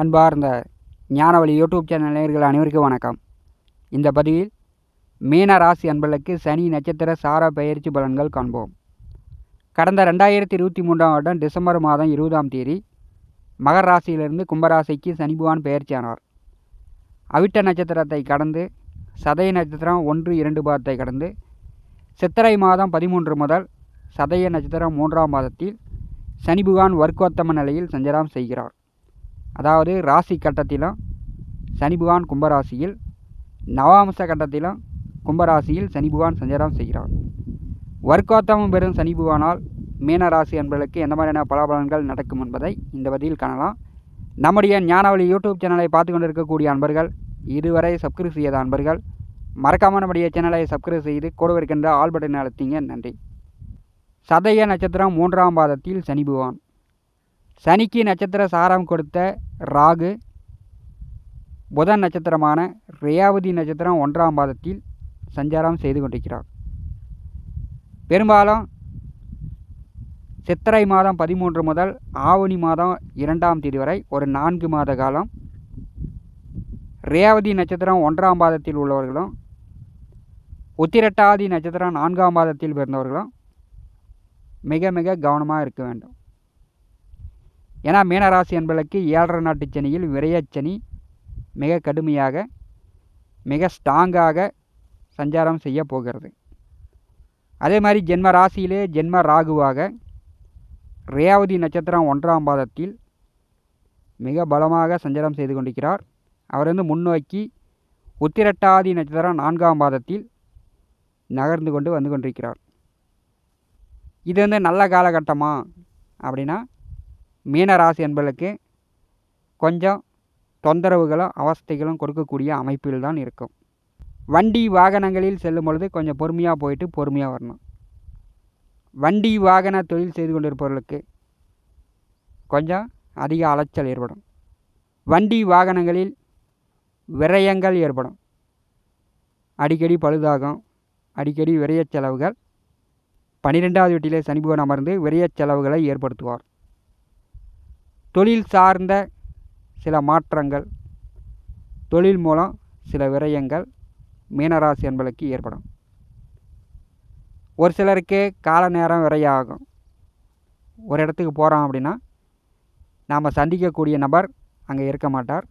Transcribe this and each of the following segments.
அன்பார்ந்த ஞானவழி YouTube channel நேயர்கள் அனைவருக்கும் வணக்கம். இந்த பதிவில் மீன ராசி அன்பர்களுக்கு சனி நட்சத்திர சார பயிற்சி பலன்கள் காண்போம். கடந்த ரெண்டாயிரத்தி இருபத்தி மூன்றாம் வருடம் டிசம்பர் மாதம் இருபதாம் தேதி மகர ராசியிலிருந்து கும்பராசிக்கு சனிபுவான் பெயர்ச்சியானார் அவிட்ட நட்சத்திரத்தை கடந்து சதய நட்சத்திரம் ஒன்று இரண்டு பாதத்தை கடந்து சித்திரை மாதம் பதிமூன்று முதல் சதய நட்சத்திரம் மூன்றாம் மாதத்தில் சனிபுகான் வர்க்கோத்தம நிலையில் சஞ்சாரம் செய்கிறார். அதாவது ராசி கட்டத்திலும் சனி பகவான் கும்பராசியில் நவாம்ச கட்டத்திலும் கும்பராசியில் சனி பகவான் சஞ்சாரம் செய்கிறார். வர்க்கோத்தமம் பெறும் சனி பகவானால் மீன ராசி என்பதற்கு எந்த மாதிரியான பலாபலன்கள் நடக்கும் என்பதை இந்த பதிவில் காணலாம். நம்முடைய ஞானவழி யூடியூப் சேனலை பார்த்து கொண்டிருக்கக்கூடிய அன்பர்கள் இதுவரை சப்ஸ்கிரைப் செய்யாத அன்பர்கள் மறக்காமல் நம்முடைய சேனலை சப்ஸ்கிரைப் செய்து கூட இருக்கின்ற ஆல் பட்டனை அழுத்திங்க. நன்றி. சதய நட்சத்திரம் மூன்றாம் பாதத்தில் சனி பகவான். சனிக்கு நட்சத்திர சாரம் கொடுத்த ராகு புதன் நட்சத்திரமான ரேவதி நட்சத்திரம் ஒன்றாம் பாதத்தில் சஞ்சாரம் செய்து கொண்டிருக்கிறார். பெரும்பாலும் சித்திரை மாதம் பதிமூன்று முதல் ஆவணி மாதம் இரண்டாம் தேதி வரை ஒரு நான்கு மாத காலம் ரேவதி நட்சத்திரம் ஒன்றாம் பாதத்தில் உள்ளவர்களும் உத்திரட்டாதி நட்சத்திரம் நான்காம் பாதத்தில் பிறந்தவர்களும் மிக மிக கவனமாக இருக்க வேண்டும். ஏன்னா மீனராசி என்பதற்கு ஏழரை நாட்டு சனியில் விரையச்சனி மிக கடுமையாக மிக ஸ்ட்ராங்காக சஞ்சாரம் செய்ய போகிறது. அதே மாதிரி ஜென்ம ராசியிலே ஜென்ம ராகுவாக ரேவதி நட்சத்திரம் ஒன்றாம் பாதத்தில் மிக பலமாக சஞ்சாரம் செய்து கொண்டிருக்கிறார். அவர் வந்து முன்னோக்கி உத்திரட்டாதி நட்சத்திரம் நான்காம் பாதத்தில் நகர்ந்து கொண்டு வந்து கொண்டிருக்கிறார். இது வந்து நல்ல காலகட்டமா அப்படின்னா மீனராசி என்பதற்கு கொஞ்சம் தொந்தரவுகளும் அவஸ்தைகளும் கொடுக்கக்கூடிய அமைப்பில் தான் இருக்கும். வண்டி வாகனங்களில் செல்லும் பொழுது கொஞ்சம் பொறுமையாக போயிட்டு பொறுமையாக வரணும். வண்டி வாகன தொழில் செய்து கொண்டிருப்பவர்களுக்கு கொஞ்சம் அதிக அலைச்சல் ஏற்படும். வண்டி வாகனங்களில் விரயங்கள் ஏற்படும். அடிக்கடி பழுதாகும். அடிக்கடி விரயச் செலவுகள். பன்னிரெண்டாவது வீட்டிலே சனிபகவான் அமர்ந்து விரயச் செலவுகளை ஏற்படுத்துவார். தொழில் சார்ந்த சில மாற்றங்கள் தொழில் மூலம் சில விரயங்கள் மீனராசி என்பதற்கு ஏற்படும். ஒரு சிலருக்கு கால நேரம் விரையம் ஆகும் ஒரு இடத்துக்கு போகிறோம் அப்படின்னா நாம் சந்திக்கக்கூடிய நபர் அங்கே இருக்க மாட்டார்.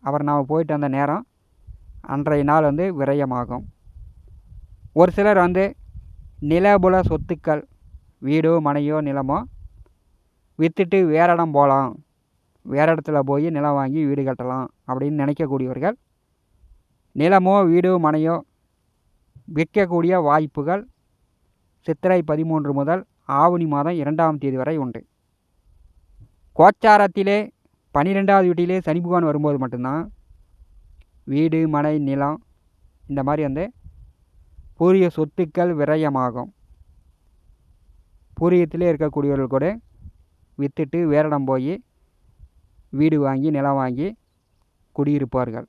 அவர் நாம் போயிட்டு வந்த நேரம் அன்றைய நாள் வந்து விரயமாகும். ஒரு சிலர் வந்து நிலபுல சொத்துக்கள் வீடோ மனையோ நிலமோ விற்றுட்டு வேற இடம் போகலாம். வேறு இடத்துல போய் நிலம் வாங்கி வீடு கட்டலாம் அப்படின்னு நினைக்கக்கூடியவர்கள் நிலமோ வீடோ மனையோ விற்கக்கூடிய வாய்ப்புகள் சித்திரை பதிமூன்று முதல் ஆவணி மாதம் இரண்டாம் தேதி வரை உண்டு. கோச்சாரத்திலே பன்னிரெண்டாவது வீட்டிலே சனி பகவான் வரும்போது மட்டும்தான் வீடு மனை நிலம் இந்த மாதிரி வந்து பூரிய சொத்துக்கள் விரயமாகும். பூரியத்திலே இருக்கக்கூடியவர்கள் கூட விற்றுட்டு வேறிடம் போய் வீடு வாங்கி நிலம் வாங்கி குடியிருப்பார்கள்.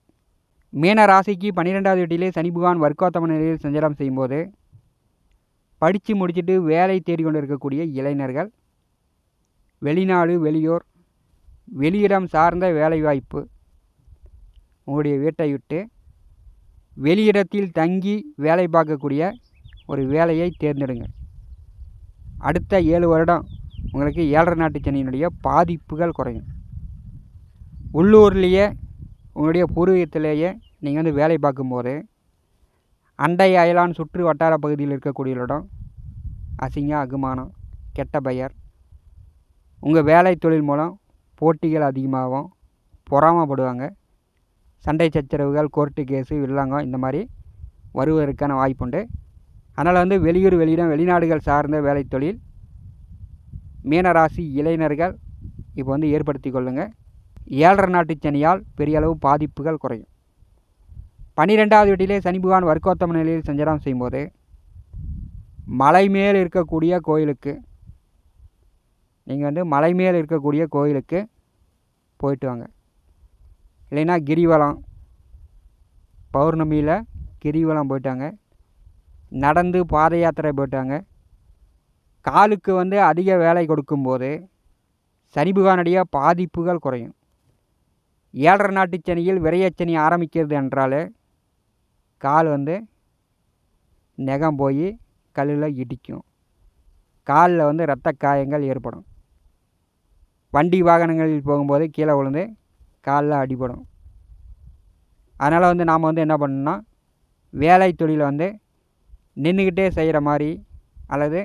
மீன ராசிக்கு பன்னிரெண்டாவது வீட்டிலே சனி பகவான் வர்க்கோத்தம நிலையில் சஞ்சாரம் செய்யும்போது படித்து முடிச்சுட்டு வேலை தேடிக்கொண்டு இருக்கக்கூடிய இளைஞர்கள் வெளிநாடு வெளியூர் வெளியிடம் சார்ந்த வேலைவாய்ப்பு உங்களுடைய வீட்டை விட்டு வெளியிடத்தில் தங்கி வேலை பார்க்கக்கூடிய ஒரு வேலையை தேர்ந்தெடுங்க அடுத்த ஏழு வருடம் உங்களுக்கு ஏழரை நாட்டு சனியினுடைய பாதிப்புகள் குறையும். உள்ளூர்லேயே உங்களுடைய பூர்வீகத்திலேயே நீங்கள் வந்து வேலை பார்க்கும்போது அண்டை அயலான் சுற்று வட்டார பகுதியில் இருக்கக்கூடியவரிடம் அசிங்க அகுமானம் கெட்ட பெயர் உங்கள் வேலை தொழில் மூலம் போட்டிகள் அதிகமாகும் பொறாமப்படுவாங்க. சண்டை சச்சரவுகள் கோர்ட்டு கேஸு வில்லங்கம் இந்த மாதிரி வருவதற்கான வாய்ப்புண்டு அதனால் வந்து வெளியூர் வெளியிடம் வெளிநாடுகள் சார்ந்த வேலை தொழில் மீனராசி இளைஞர்கள் இப்போ வந்து ஏற்படுத்தி கொள்ளுங்கள் ஏழரை நாட்டு சனியால் பெரிய அளவு பாதிப்புகள் குறையும். பன்னிரெண்டாவது வீட்டிலே சனி பகவான் வர்க்கோத்தம நிலையில் சஞ்சாரம் செய்யும்போது மலை மேல் இருக்கக்கூடிய கோயிலுக்கு நீங்கள் வந்து மலை மேல் இருக்கக்கூடிய கோயிலுக்கு போயிட்டு வாங்க. இல்லைன்னா கிரிவலம் பௌர்ணமியில் கிரிவலம் போயிட்டாங்க நடந்து பாத யாத்திரை போயிட்டாங்க காலுக்கு வந்து அதிக வேலை கொடுக்கும்போது சனி பகவானுடைய பாதிப்புகள் குறையும். ஏழரை நாட்டு சனியில் விரையச்சனி ஆரம்பிக்கிறது என்றாலே கால் வந்து நெகம் போய் கல்லில் இடிக்கும். காலில் வந்து இரத்த காயங்கள் ஏற்படும். வண்டி வாகனங்களில் போகும்போது கீழே விழுந்து காலில் அடிபடும். அதனால் வந்து நாம் வந்து என்ன பண்ணணும்னா வேலை தொழிலை வந்து நின்றுக்கிட்டே செய்கிற மாதிரி அல்லது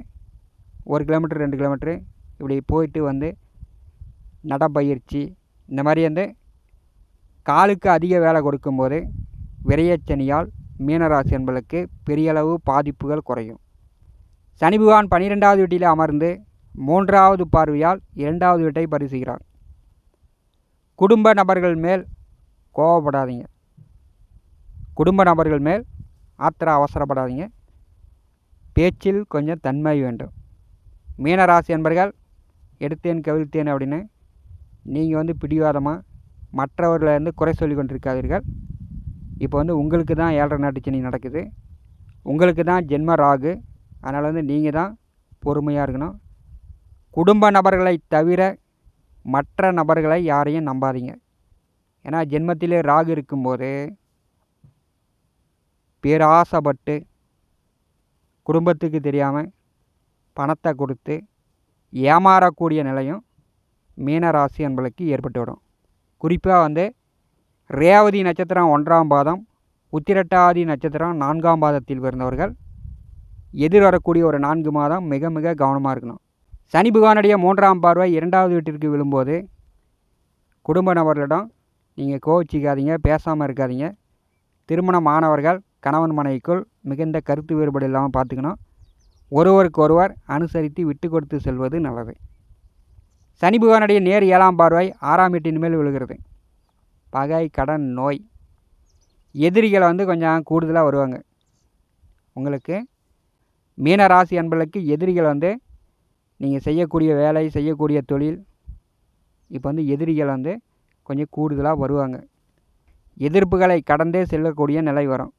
ஒரு கிலோமீட்ரு ரெண்டு கிலோமீட்ரு இப்படி போயிட்டு வந்து நடப்பயிற்சி இந்த மாதிரி வந்து காலுக்கு அதிக வேலை கொடுக்கும்போது விரையச்சனியால் மீனராசி என்பதற்கு பெரியளவு பாதிப்புகள் குறையும். சனி பகவான் பன்னிரெண்டாவது வீட்டில் அமர்ந்து மூன்றாவது பார்வையால் இரண்டாவது வீட்டை பரிசுகிறார் குடும்ப நபர்கள் மேல் கோவப்படாதீங்க. குடும்ப நபர்கள் மேல் ஆத்திர அவசரப்படாதீங்க. பேச்சில் கொஞ்சம் தன்மை வேண்டும். மீனராசி என்பர்கள் எடுத்தேன் கவிழ்த்தேன் அப்படின்னு நீங்கள் வந்து பிடிவாதமாக மற்றவர்களை வந்து குறை சொல்லி கொண்டிருக்காதீர்கள். இப்போ வந்து உங்களுக்கு தான் ஏழரை நாட்டு சனி நடக்குது. உங்களுக்கு தான் ஜென்ம ராகு. அதனால் வந்து நீங்கள் தான் பொறுமையாக இருக்கணும். குடும்ப நபர்களை தவிர மற்ற நபர்களை யாரையும் நம்பாதீங்க. ஏன்னா ஜென்மத்திலே ராகு இருக்கும்போது பேராசைப்பட்டு குடும்பத்துக்கு தெரியாமல் பணத்தை கொடுத்து ஏமாறக்கூடிய நிலையும் மீனராசி என்பளுக்கு ஏற்பட்டுவிடும் குறிப்பாக வந்து ரேவதி நட்சத்திரம் ஒன்றாம் பாதம் உத்திரட்டாதி நட்சத்திரம் நான்காம் பாதத்தில் பிறந்தவர்கள். எதிர்வரக்கூடிய ஒரு நான்கு மாதம் மிக மிக கவனமாக இருக்கணும். சனி புகானுடைய மூன்றாம் பார்வை இரண்டாவது வீட்டிற்கு விழும்போது குடும்ப நபர்களிடம் நீங்கள் கோவிச்சிக்காதீங்க பேசாமல் இருக்காதீங்க. திருமணம் ஆனவர்கள் கணவன் மனைவிக்குள் மிகுந்த கருத்து வேறுபாடு இல்லாமல் பார்த்துக்கணும். ஒருவருக்கு ஒருவர் அனுசரித்து விட்டு கொடுத்து செல்வது நல்லது. சனி பகவானுடைய நேர் ஏழாம் பார்வை ஆறாம் வீட்டின் மேல் விழுகிறது. பகை கடன் நோய். எதிரிகள் வந்து கொஞ்சம் கூடுதலாக வருவாங்க. உங்களுக்கு மீனராசி அன்பர்களுக்கு எதிரிகள் வந்து நீங்கள் செய்யக்கூடிய வேலை செய்யக்கூடிய தொழில் இப்போ வந்து எதிரிகள் வந்து கொஞ்சம் கூடுதலாக வருவாங்க. எதிர்ப்புகளை கடந்தே செல்லக்கூடிய நிலை வரும்.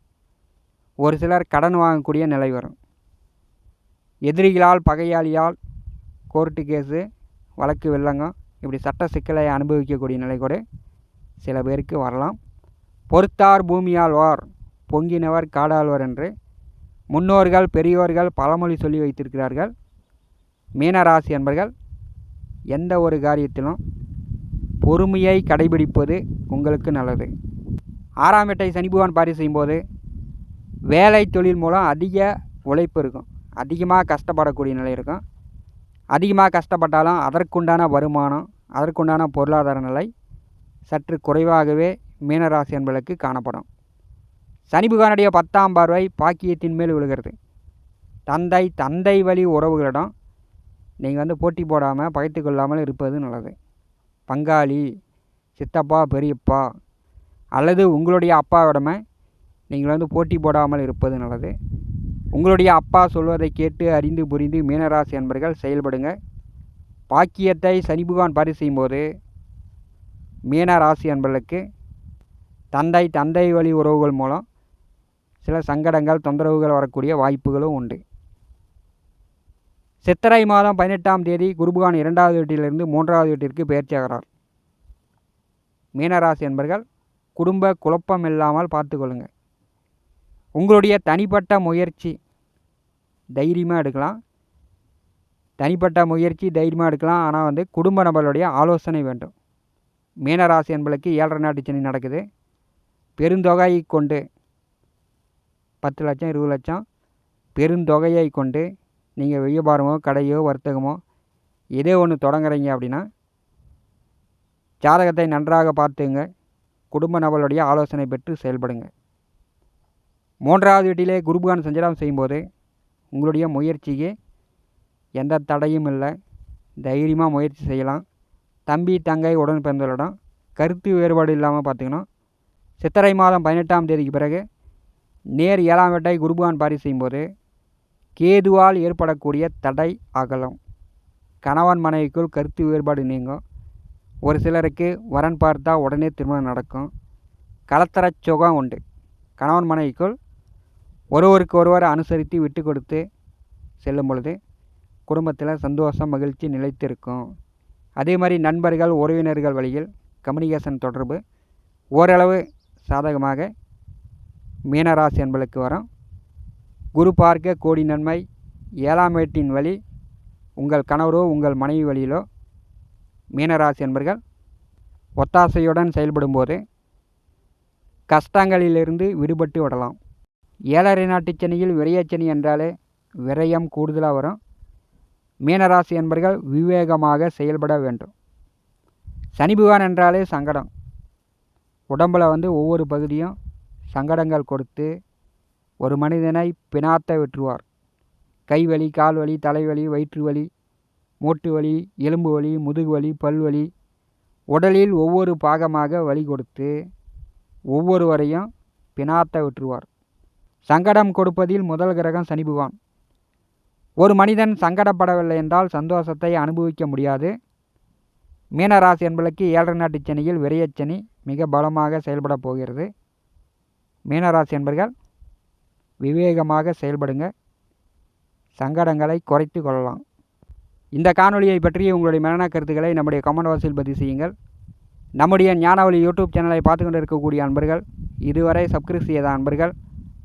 ஒரு சிலர் கடன் வாங்கக்கூடிய நிலை வரும். எதிரிகளால் பகையாளியால் கோர்ட்டு கேஸு வழக்கு வெள்ளங்கம் இப்படி சட்ட சிக்கலை அனுபவிக்கக்கூடிய நிலை கூட சில பேருக்கு வரலாம். பொறுத்தார் பூமியால் வார் பொங்கினவர் காடாழ்வர் என்று முன்னோர்கள் பெரியோர்கள் பழமொழி சொல்லி வைத்திருக்கிறார்கள். மீனராசி என்பர்கள் எந்த ஒரு காரியத்திலும் பொறுமையை கடைபிடிப்பது உங்களுக்கு நல்லது. ஆறாம் எட்டை சனிபகவான் பாரி செய்யும்போது வேலை தொழில் மூலம் அதிக உழைப்பு இருக்கும். அதிகமாக கஷ்டப்படக்கூடிய நிலை இருக்கும். அதிகமாக கஷ்டப்பட்டாலும் அதற்குண்டான வருமானம் அதற்குண்டான பொருளாதார நிலை சற்று குறைவாகவே மீனராசி என்பதற்கு காணப்படும். சனி புகானுடைய பத்தாம் பார்வை பாக்கியத்தின் மேல் விழுகிறது. தந்தை தந்தை வழி உறவுகளிடம் நீங்கள் வந்து போட்டி போடாமல் பகைத்து கொள்ளாமல் இருப்பது நல்லது. பங்காளி சித்தப்பா பெரியப்பா அல்லது உங்களுடைய அப்பாவிடமே நீங்கள் வந்து போட்டி போடாமல் இருப்பது நல்லது. உங்களுடைய அப்பா சொல்வதை கேட்டு அறிந்து புரிந்து மீனராசி என்பர்கள் செயல்படுங்க. பாக்கியத்தை சனிபகவான் பரி செய்யும்போது மீனராசி அன்பர்களுக்கு தந்தை தந்தை வழி உறவுகள் மூலம் சில சங்கடங்கள் தொந்தரவுகள் வரக்கூடிய வாய்ப்புகளும் உண்டு. சித்திரை மாதம் பதினெட்டாம் தேதி குருபகான் இரண்டாவது வீட்டிலிருந்து மூன்றாவது வீட்டிற்கு பயிற்சியாகிறார் மீனராசி என்பர்கள் குடும்ப குழப்பம் இல்லாமல் பார்த்து கொள்ளுங்கள் உங்களுடைய தனிப்பட்ட முயற்சி தைரியமாக எடுக்கலாம். தனிப்பட்ட முயற்சி தைரியமாக எடுக்கலாம். ஆனால் வந்து குடும்ப நபர்களுடைய ஆலோசனை வேண்டும். மீனராசி என்பளுக்கு ஏழரை நாட்டு சனி நடக்குது. பெருந்தொகையை கொண்டு பத்து லட்சம் இருபது லட்சம் பெருந்தொகையை கொண்டு நீங்கள் வியாபாரமோ கடையோ வர்த்தகமோ ஏதோ ஒன்று தொடங்குறீங்க அப்படின்னா ஜாதகத்தை நன்றாக பார்த்துங்க. குடும்ப நபர்களுடைய ஆலோசனை பெற்று செயல்படுங்க. மூன்றாவது வீட்டிலே குருபகான் சஞ்சலம் செய்யும்போது உங்களுடைய முயற்சிக்கு எந்த தடையும் இல்லை. தைரியமாக முயற்சி செய்யலாம். தம்பி தங்கை உடன் பிறந்தவர்களிடம் கருத்து வேறுபாடு இல்லாமல் பார்த்துக்கணும். சித்திரை மாதம் பதினெட்டாம் தேதிக்கு பிறகு நேர் ஏழாம் வேட்டை குருபான் பாரி செய்யும்போது கேதுவால் ஏற்படக்கூடிய தடை அகலம். கணவன் மனைவிக்குள் கருத்து வேறுபாடு நீங்கும். ஒரு சிலருக்கு வரன் பார்த்தா உடனே திருமணம் நடக்கும். கலத்தர சுகம் உண்டு. கணவன் மனைவிக்குள் ஒருவருக்கு ஒருவர் அனுசரித்து விட்டு கொடுத்து செல்லும் பொழுது குடும்பத்தில் சந்தோஷம் மகிழ்ச்சி நிலைத்திருக்கும். அதே மாதிரி நண்பர்கள் உறவினர்கள் வழியில் கம்யூனிகேஷன் தொடர்பு ஓரளவு சாதகமாக மீனராசி என்பளுக்கு வரும். குரு பார்க்க கோடி நன்மை. ஏழாம் வீட்டின் வழி உங்கள் கணவரோ உங்கள் மனைவி வழியிலோ மீனராசி என்பர்கள் ஒத்தாசையுடன் செயல்படும்போது கஷ்டங்களிலிருந்து விடுபட்டு விடலாம். ஏழரை நாட்டு சனியில் விரையச்சனி என்றாலே விரயம் கூடுதலாக வரும். மீனராசி என்பர்கள் விவேகமாக செயல்பட வேண்டும். சனி பகவான் என்றாலே சங்கடம். உடம்பில் வந்து ஒவ்வொரு பகுதியும் சங்கடங்கள் கொடுத்து ஒரு மனிதனை பினாத்த விட்டுருவார். கை வலி கால் வலி தலைவலி வயிற்று வலி மூட்டு வலி எலும்பு வலி முதுகு வலி பல்வலி உடலில் ஒவ்வொரு பாகமாக வலி கொடுத்து ஒவ்வொருவரையும் பினாத்த விட்டுருவார். சங்கடம் கொடுப்பதில் முதல் கிரகம் சனி பகவான். ஒரு மனிதன் சங்கடப்படவில்லை என்றால் சந்தோஷத்தை அனுபவிக்க முடியாது. மீனராசி என்பதற்கு ஏழரை நாட்டு சனியில் விரையச்சனி மிக பலமாக செயல்பட போகிறது. மீனராசி என்பர்கள் விவேகமாக செயல்படுங்க. சங்கடங்களை குறைத்து கொள்ளலாம். இந்த காணொலியை பற்றி உங்களுடைய மரண கருத்துக்களை நம்முடைய கமெண்ட் வாசியில் பதிவு செய்யுங்கள். நம்முடைய ஞானவழி யூடியூப் சேனலை பார்த்து கொண்டு இருக்கக்கூடிய அன்பர்கள் இதுவரை சப்ஸ்கிரைப் செய்யாத அன்பர்கள்